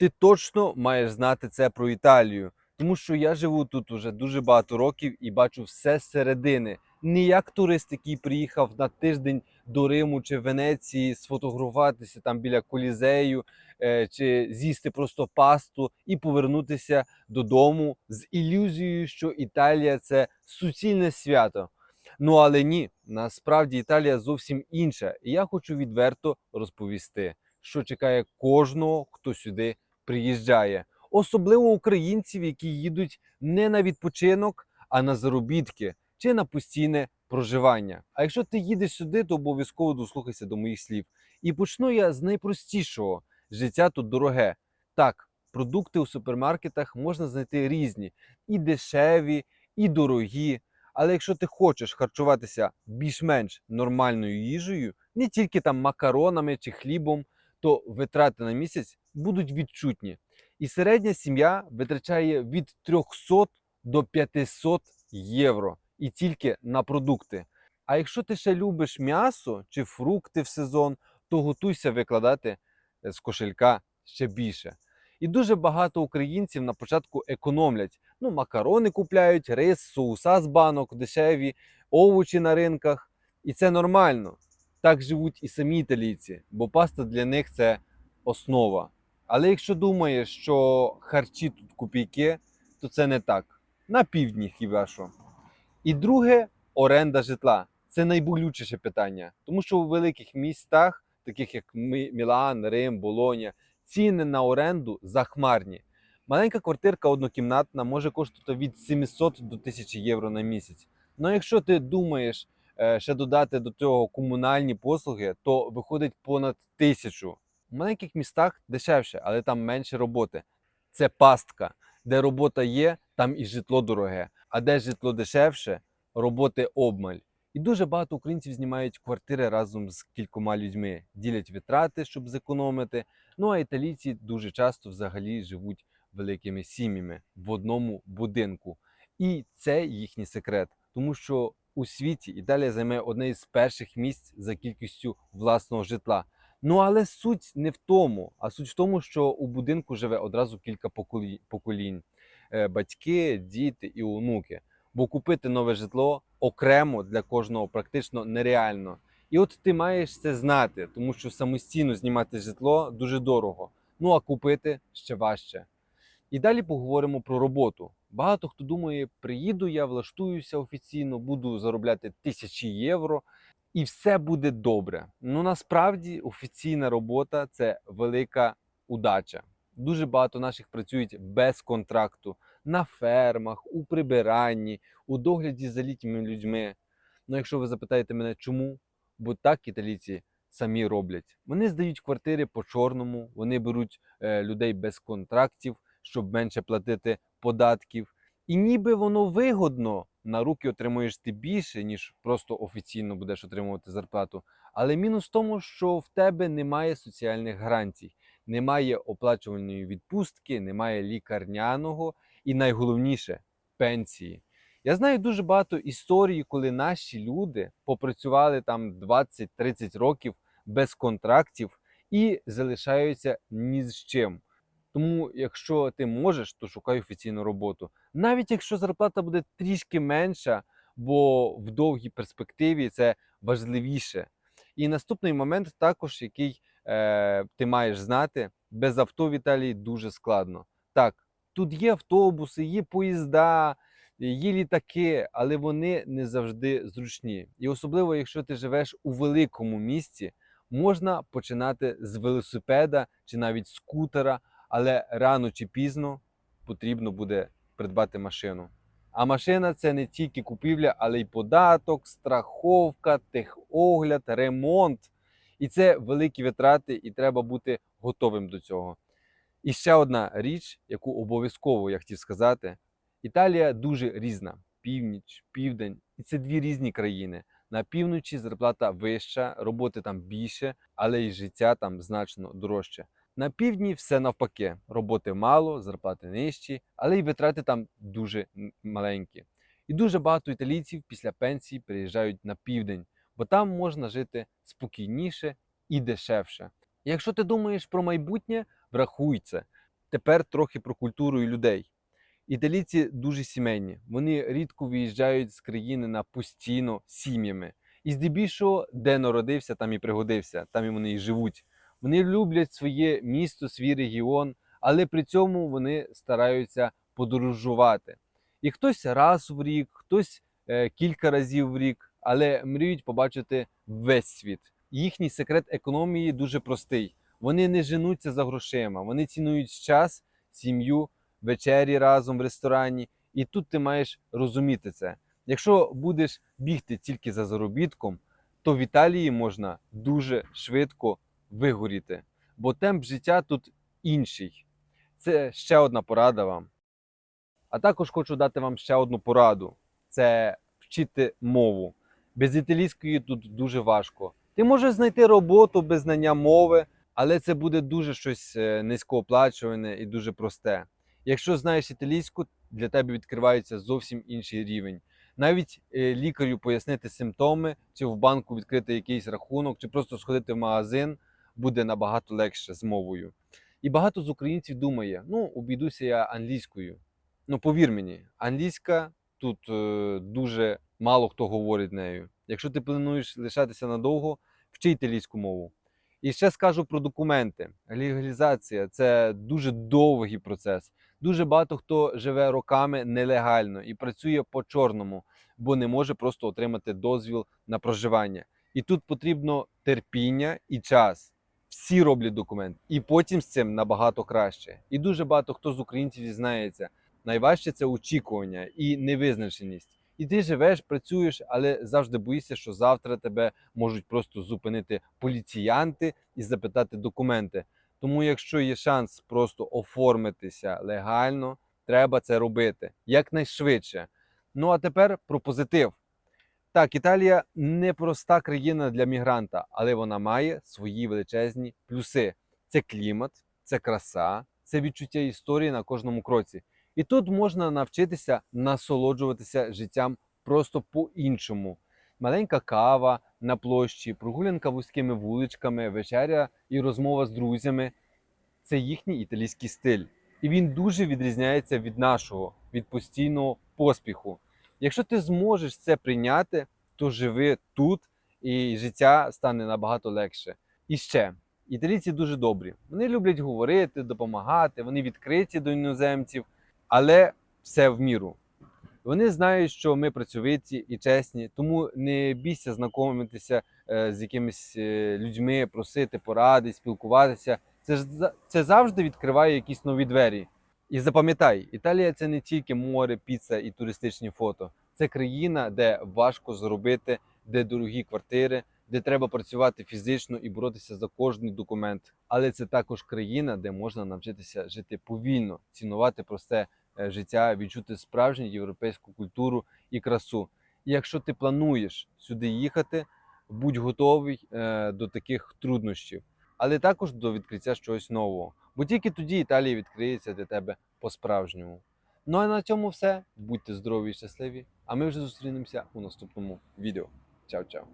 ти точно маєш знати це про Італію, тому що я живу тут уже дуже багато років і бачу все зсередини. Не як турист, який приїхав на тиждень до Риму чи Венеції сфотографуватися там біля колізею, е, чи з'їсти просто пасту і повернутися додому з ілюзією, що Італія це суцільне свято. Ну але ні, насправді Італія зовсім інша, і я хочу відверто розповісти, що чекає кожного, хто сюди приїжджає, особливо українців, які їдуть не на відпочинок, а на заробітки чи на постійне проживання. А якщо ти їдеш сюди, то обов'язково дослухайся до моїх слів. І почну я з найпростішого: життя тут дороге. Так, продукти у супермаркетах можна знайти різні, і дешеві, і дорогі. Але якщо ти хочеш харчуватися більш-менш нормальною їжею, не тільки там макаронами чи хлібом, то витрати на місяць будуть відчутні. І середня сім'я витрачає від 300 до 500 євро і тільки на продукти. А якщо ти ще любиш м'ясо чи фрукти в сезон, то готуйся викладати е, з кошелька ще більше. І дуже багато українців на початку економлять. Ну, макарони купляють, рис, соуса з банок, дешеві, овочі на ринках. І це нормально. Так живуть і самі італійці, бо паста для них це основа. Але якщо думаєш, що харчі тут копійки, то це не так. На півдні хіба що. І друге оренда житла. Це найболючіше питання, тому що у великих містах, таких як Мілан, Рим, Болоня, ціни на оренду захмарні. Маленька квартирка однокімнатна може коштувати від 700 до 1000 євро на місяць. Ну якщо ти думаєш ще додати до цього комунальні послуги, то виходить понад тисячу. У маленьких містах дешевше, але там менше роботи. Це пастка. Де робота є, там і житло дороге. А де житло дешевше, роботи обмаль. І дуже багато українців знімають квартири разом з кількома людьми, ділять витрати, щоб зекономити. Ну а італійці дуже часто взагалі живуть великими сім'ями в одному будинку. І це їхній секрет, тому що у світі Італія займе одне із перших місць за кількістю власного житла. Ну але суть не в тому, а суть в тому, що у будинку живе одразу кілька поколінь: Е, батьки, діти і онуки. Бо купити нове житло окремо для кожного практично нереально. І от ти маєш це знати, тому що самостійно знімати житло дуже дорого. Ну а купити ще важче. І далі поговоримо про роботу. Багато хто думає, приїду я, влаштуюся офіційно, буду заробляти тисячі євро, і все буде добре. Ну насправді офіційна робота це велика удача. Дуже багато наших працюють без контракту на фермах, у прибиранні, у догляді за літніми людьми. Ну, якщо ви запитаєте мене, чому? Бо так італійці самі роблять. Вони здають квартири по чорному, вони беруть е, людей без контрактів, щоб менше платити податків. І ніби воно вигодно, на руки отримуєш ти більше, ніж просто офіційно будеш отримувати зарплату. Але мінус в тому, що в тебе немає соціальних гарантій, немає оплачувальної відпустки, немає лікарняного і найголовніше пенсії. Я знаю дуже багато історій, коли наші люди попрацювали там 20-30 років без контрактів і залишаються ні з чим. Тому, якщо ти можеш, то шукай офіційну роботу. Навіть якщо зарплата буде трішки менша, бо в довгій перспективі це важливіше. І наступний момент, також який е, ти маєш знати, без авто в Італії дуже складно. Так, тут є автобуси, є поїзда, є літаки, але вони не завжди зручні. І особливо, якщо ти живеш у великому місті, можна починати з велосипеда чи навіть скутера, але рано чи пізно потрібно буде придбати машину. А машина це не тільки купівля, але й податок, страховка, техогляд, ремонт. І це великі витрати, і треба бути готовим до цього. І ще одна річ, яку обов'язково я хотів сказати: Італія дуже різна: північ, південь, і це дві різні країни. На півночі зарплата вища, роботи там більше, але й життя там значно дорожче. На півдні все навпаки: роботи мало, зарплати нижчі, але й витрати там дуже маленькі. І дуже багато італійців після пенсії приїжджають на південь, бо там можна жити спокійніше і дешевше. Якщо ти думаєш про майбутнє, врахуй це. Тепер трохи про культуру і людей. Італійці дуже сімейні. Вони рідко виїжджають з країни на постійно сім'ями. І здебільшого, де народився, там і пригодився, там і вони і живуть. Вони люблять своє місто, свій регіон, але при цьому вони стараються подорожувати. І хтось раз в рік, хтось е, кілька разів в рік, але мріють побачити весь світ. Їхній секрет економії дуже простий. Вони не женуться за грошима, вони цінують час, сім'ю, вечері разом в ресторані. І тут ти маєш розуміти це. Якщо будеш бігти тільки за заробітком, то в Італії можна дуже швидко вигоріти, бо темп життя тут інший. Це ще одна порада вам. А також хочу дати вам ще одну пораду: це вчити мову. Без італійської тут дуже важко. Ти можеш знайти роботу без знання мови, але це буде дуже щось е, низькооплачуване і дуже просте. Якщо знаєш італійську, для тебе відкривається зовсім інший рівень. Навіть е, лікарю пояснити симптоми, чи в банку відкрити якийсь рахунок, чи просто сходити в магазин буде набагато легше з мовою. І багато з українців думає: ну, обійдуся я англійською. Ну, повір мені, англійська тут е, дуже мало хто говорить нею. Якщо ти плануєш лишатися надовго, вчи італійську мову. І ще скажу про документи. Легалізація це дуже довгий процес. Дуже багато хто живе роками нелегально і працює по чорному, бо не може просто отримати дозвіл на проживання. І тут потрібно терпіння і час. Всі роблять документ, і потім з цим набагато краще. І дуже багато хто з українців зізнається. Найважче це очікування і невизначеність. І ти живеш, працюєш, але завжди боїшся, що завтра тебе можуть просто зупинити поліціянти і запитати документи. Тому, якщо є шанс просто оформитися легально, треба це робити якнайшвидше. Ну а тепер про позитив. Так, Італія непроста країна для мігранта, але вона має свої величезні плюси: це клімат, це краса, це відчуття історії на кожному кроці. І тут можна навчитися насолоджуватися життям просто по-іншому. Маленька кава на площі, прогулянка вузькими вуличками, вечеря і розмова з друзями це їхній італійський стиль. І він дуже відрізняється від нашого, від постійного поспіху. Якщо ти зможеш це прийняти, то живи тут і життя стане набагато легше. І ще італійці дуже добрі. Вони люблять говорити, допомагати, вони відкриті до іноземців, але все в міру. Вони знають, що ми працьовиті і чесні, тому не бійся знайомитися е, з якимись е, людьми, просити поради, спілкуватися. Це ж це завжди відкриває якісь нові двері. І запам'ятай, Італія це не тільки море, піца і туристичні фото. Це країна, де важко зробити, де дорогі квартири, де треба працювати фізично і боротися за кожний документ. Але це також країна, де можна навчитися жити повільно, цінувати просте е, життя, відчути справжню європейську культуру і красу. І якщо ти плануєш сюди їхати, будь готовий е, до таких труднощів, але також до відкриття чогось нового. Бо тільки тоді Італія відкриється для тебе по-справжньому. Ну а на цьому все. Будьте здорові і щасливі. А ми вже зустрінемося у наступному відео. Чао-чао!